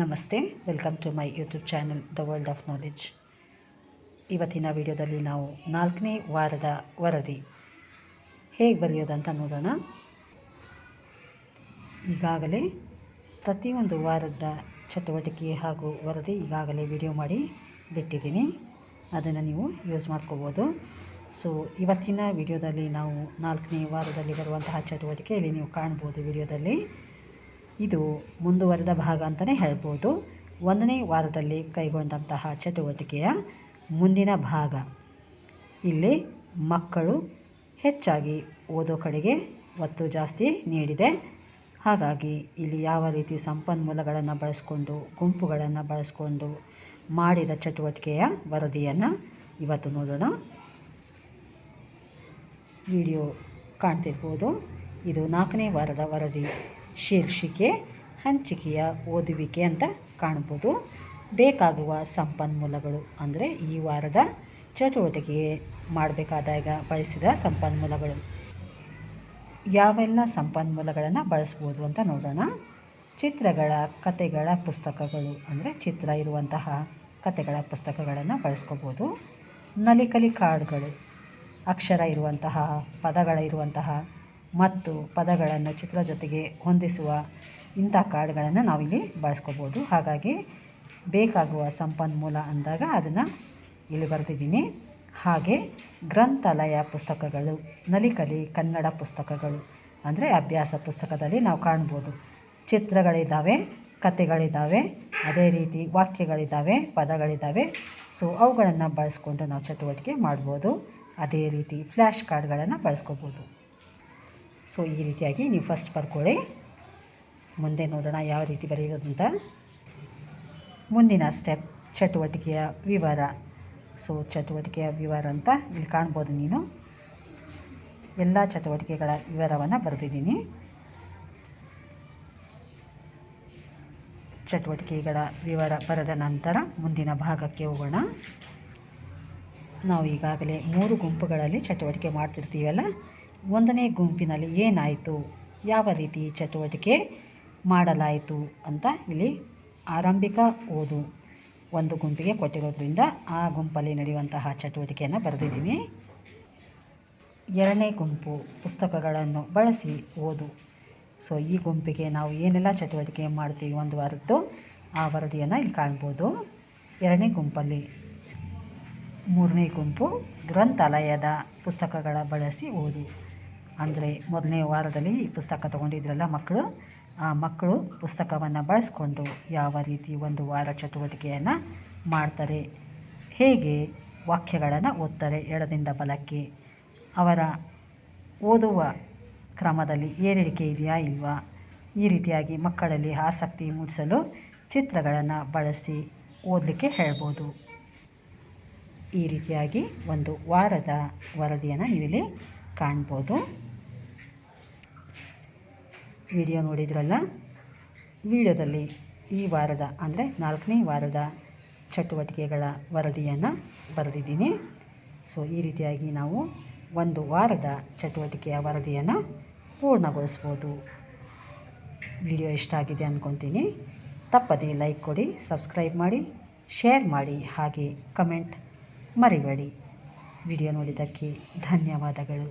ನಮಸ್ತೆ, welcome to my YouTube channel the world of knowledge. ಇವತ್ತಿನ ವಿಡಿಯೋದಲ್ಲಿ ನಾವು ನಾಲ್ಕನೇ ವಾರದ ವರದಿ ಹೇಗೆ ಬರೆಯೋದಂತ ನೋಡೋಣ. ಈಗಾಗಲೇ ಪ್ರತಿಯೊಂದು ವಾರದ ಚಟುವಟಿಕೆ ಹಾಗೂ ವರದಿ ಈಗಾಗಲೇ ವಿಡಿಯೋ ಮಾಡಿ ಬಿಟ್ಟಿದ್ದೀನಿ. ಅದನ್ನು ನೀವು ಯೂಸ್ ಮಾಡ್ಕೋಬೋದು. ಸೊ, ಇವತ್ತಿನ ವಿಡಿಯೋದಲ್ಲಿ ನಾವು ನಾಲ್ಕನೇ ವಾರದಲ್ಲಿ ಬರುವಂತಹ ಚಟುವಟಿಕೆ ಇಲ್ಲಿ ನೀವು ಕಾಣ್ಬೋದು ವಿಡಿಯೋದಲ್ಲಿ. ಇದು ಮುಂದುವರೆದ ಭಾಗ ಅಂತಲೇ ಹೇಳ್ಬೋದು. ಒಂದನೇ ವಾರದಲ್ಲಿ ಕೈಗೊಂಡಂತಹ ಚಟುವಟಿಕೆಯ ಮುಂದಿನ ಭಾಗ. ಇಲ್ಲಿ ಮಕ್ಕಳು ಹೆಚ್ಚಾಗಿ ಓದೋ ಕಡೆಗೆ ಒತ್ತು ಜಾಸ್ತಿ ನೀಡಿದೆ. ಹಾಗಾಗಿ ಇಲ್ಲಿ ಯಾವ ರೀತಿ ಸಂಪನ್ಮೂಲಗಳನ್ನು ಬಳಸ್ಕೊಂಡು, ಗುಂಪುಗಳನ್ನು ಬಳಸ್ಕೊಂಡು ಮಾಡಿದ ಚಟುವಟಿಕೆಯ ವರದಿಯನ್ನು ಇವತ್ತು ನೋಡೋಣ. ವಿಡಿಯೋ ಕಾಣ್ತಿರ್ಬೋದು. ಇದು ನಾಲ್ಕನೇ ವಾರದ ವರದಿ. ಶೀರ್ಷಿಕೆ ಹಂಚಿಕೆಯ ಓದುವಿಕೆ ಅಂತ ಕಾಣ್ಬೋದು ಬೇಕಾಗುವ ಸಂಪನ್ಮೂಲಗಳು ಅಂದರೆ ಈ ವಾರದ ಚಟುವಟಿಕೆ ಮಾಡಬೇಕಾದಾಗ ಬಳಸಿದ ಸಂಪನ್ಮೂಲಗಳು. ಯಾವೆಲ್ಲ ಸಂಪನ್ಮೂಲಗಳನ್ನು ಬಳಸ್ಬೋದು ಅಂತ ನೋಡೋಣ. ಚಿತ್ರಗಳ, ಕತೆಗಳ ಪುಸ್ತಕಗಳು ಅಂದರೆ ಚಿತ್ರ ಇರುವಂತಹ ಕತೆಗಳ ಪುಸ್ತಕಗಳನ್ನು ಬಳಸ್ಕೋಬೋದು. ನಲಿಕಲಿ ಕಾರ್ಡ್ಗಳು, ಅಕ್ಷರ ಇರುವಂತಹ, ಪದಗಳ ಇರುವಂತಹ ಮತ್ತು ಪದಗಳನ್ನು ಚಿತ್ರ ಜೊತೆಗೆ ಹೊಂದಿಸುವ ಇಂಥ ಕಾರ್ಡ್ಗಳನ್ನು ನಾವಿಲ್ಲಿ ಬಳಸ್ಕೋಬೋದು. ಹಾಗಾಗಿ ಬೇಕಾಗುವ ಸಂಪನ್ಮೂಲ ಅಂದಾಗ ಅದನ್ನು ಇಲ್ಲಿ ಬರೆದಿದ್ದೀನಿ. ಹಾಗೆ ಗ್ರಂಥಾಲಯ ಪುಸ್ತಕಗಳು, ನಲಿಕಲಿ ಕನ್ನಡ ಪುಸ್ತಕಗಳು ಅಂದರೆ ಅಭ್ಯಾಸ ಪುಸ್ತಕದಲ್ಲಿ ನಾವು ಕಾಣ್ಬೋದು. ಚಿತ್ರಗಳಿದ್ದಾವೆ ಕತೆಗಳಿದ್ದಾವೆ ಅದೇ ರೀತಿ ವಾಕ್ಯಗಳಿದ್ದಾವೆ, ಪದಗಳಿದ್ದಾವೆ. ಸೊ, ಅವುಗಳನ್ನು ಬಳಸ್ಕೊಂಡು ನಾವು ಚಟುವಟಿಕೆ ಮಾಡ್ಬೋದು. ಅದೇ ರೀತಿ ಫ್ಲ್ಯಾಶ್ ಕಾರ್ಡ್ಗಳನ್ನು ಬಳಸ್ಕೋಬೋದು. ಸೊ, ಈ ರೀತಿಯಾಗಿ ನೀವು ಫಸ್ಟ್ ಬರ್ಕೊಳ್ಳಿ ಮುಂದೆ ನೋಡೋಣ ಯಾವ ರೀತಿ ಬರೆಯೋದಂತ ಮುಂದಿನ ಸ್ಟೆಪ್ ಚಟುವಟಿಕೆಯ ವಿವರ. ಸೊ, ಚಟುವಟಿಕೆಯ ವಿವರ ಅಂತ ಇಲ್ಲಿ ಕಾಣ್ಬೋದು ನೀನು. ಎಲ್ಲ ಚಟುವಟಿಕೆಗಳ ವಿವರವನ್ನು ಬರೆದಿದ್ದೀನಿ. ಚಟುವಟಿಕೆಗಳ ವಿವರ ಬರೆದ ನಂತರ ಮುಂದಿನ ಭಾಗಕ್ಕೆ ಹೋಗೋಣ. ನಾವು ಈಗಾಗಲೇ ಮೂರು ಗುಂಪುಗಳಲ್ಲಿ ಚಟುವಟಿಕೆ ಮಾಡ್ತಿರ್ತೀವಲ್ಲ ಒಂದನೇ ಗುಂಪಿನಲ್ಲಿ ಏನಾಯಿತು? ಯಾವ ರೀತಿ ಚಟುವಟಿಕೆ ಮಾಡಲಾಯಿತು ಅಂತ ಇಲ್ಲಿ ಆರಂಭಿಕ ಓದು. ಒಂದು ಗುಂಪಿಗೆ ಕೊಟ್ಟಿರೋದ್ರಿಂದ ಆ ಗುಂಪಲ್ಲಿ ನಡೆಯುವಂತಹ ಚಟುವಟಿಕೆಯನ್ನು ಬರೆದಿದ್ದೀನಿ. ಎರಡನೇ ಗುಂಪು ಪುಸ್ತಕಗಳನ್ನು ಬಳಸಿ ಓದು. ಸೊ ಈ ಗುಂಪಿಗೆ ನಾವು ಏನೆಲ್ಲ ಚಟುವಟಿಕೆ ಮಾಡ್ತೀವಿ ಒಂದು ವಾರದ್ದು, ಆ ವರದಿಯನ್ನು ಇಲ್ಲಿ ಕಾಣ್ಬೋದು. ಎರಡನೇ ಗುಂಪಲ್ಲಿ ಮೂರನೇ ಗುಂಪು ಗ್ರಂಥಾಲಯದ ಪುಸ್ತಕಗಳ ಬಳಸಿ ಓದು. ಅಂದರೆ ಮೊದಲನೇ ವಾರದಲ್ಲಿ ಈ ಪುಸ್ತಕ ತೊಗೊಂಡಿದ್ರಲ್ಲ ಮಕ್ಕಳು, ಆ ಮಕ್ಕಳು ಪುಸ್ತಕವನ್ನು ಬಳಸ್ಕೊಂಡು ಯಾವ ರೀತಿ ಒಂದು ವಾರ ಚಟುವಟಿಕೆಯನ್ನು ಮಾಡ್ತಾರೆ, ಹೇಗೆ ವಾಕ್ಯಗಳನ್ನು ಓದ್ತಾರೆ, ಎಡದಿಂದ ಬಲಕ್ಕೆ, ಅವರ ಓದುವ ಕ್ರಮದಲ್ಲಿ ಏರಿಳಿಕೆ ಇದೆಯಾ ಇಲ್ವಾ, ಈ ರೀತಿಯಾಗಿ ಮಕ್ಕಳಲ್ಲಿ ಆಸಕ್ತಿ ಮೂಡಿಸಲು ಚಿತ್ರಗಳನ್ನು ಬಳಸಿ ಓದಲಿಕ್ಕೆ ಹೇಳ್ಬೋದು. ಈ ರೀತಿಯಾಗಿ ಒಂದು ವಾರದ ವರದಿಯನ್ನು ನೀವಿಲ್ಲಿ ಕಾಣ್ಬೋದು. ವಿಡಿಯೋ ನೋಡಿದ್ರಲ್ಲ? ವಿಡಿಯೋದಲ್ಲಿ ಈ ವಾರದ, ಅಂದರೆ ನಾಲ್ಕನೇ ವಾರದ ಚಟುವಟಿಕೆಗಳ ವರದಿಯನ್ನು ಬರೆದಿದ್ದೀನಿ. ಸೊ ಈ ರೀತಿಯಾಗಿ ನಾವು ಒಂದು ವಾರದ ಚಟುವಟಿಕೆಯ ವರದಿಯನ್ನು ಪೂರ್ಣಗೊಳಿಸ್ಬೋದು. ವಿಡಿಯೋ ಇಷ್ಟ ಆಗಿದೆ ಅಂದ್ಕೊತೀನಿ ತಪ್ಪದೇ ಲೈಕ್ ಕೊಡಿ, ಸಬ್ಸ್ಕ್ರೈಬ್ ಮಾಡಿ, ಶೇರ್ ಮಾಡಿ, ಹಾಗೆ ಕಮೆಂಟ್ ಮರಿಬೇಡಿ. ವಿಡಿಯೋ ನೋಡಿದ್ದಕ್ಕೆ ಧನ್ಯವಾದಗಳು.